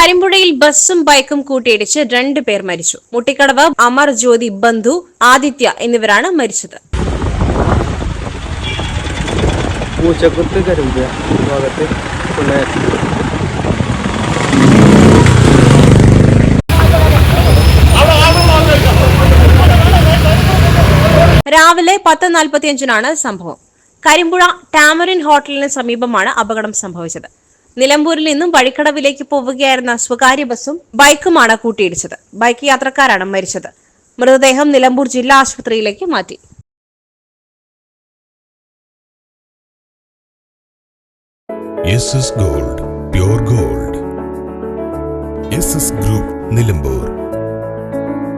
നിലമ്പൂരിൽ ബസ്സും ബൈക്കും കൂട്ടിയിടിച്ച് രണ്ട് പേർ മരിച്ചു. മുട്ടിക്കടവ് അമർ ജ്യോതി ബന്ധു ആദിത്യ എന്നിവരാണ് മരിച്ചത്. പൂച്ചക്കുത്ത് ഭാഗത്ത് രാവിലെ പത്ത് നാൽപ്പത്തിയഞ്ചിനാണ് സംഭവം. കരിമ്പുഴ ടാമറിൻ ഹോട്ടലിന് സമീപമാണ് അപകടം സംഭവിച്ചത്. നിലമ്പൂരിൽ നിന്നും വഴിക്കടവിലേക്ക് പോവുകയായിരുന്ന സ്വകാര്യ ബസ്സും ബൈക്കുമാണ് കൂട്ടിയിടിച്ചത്. ബൈക്ക് യാത്രക്കാരാണ് മരിച്ചത്. മൃതദേഹം നിലമ്പൂർ ജില്ലാ ആശുപത്രിയിലേക്ക് മാറ്റി. Gold pure gold group Nilambur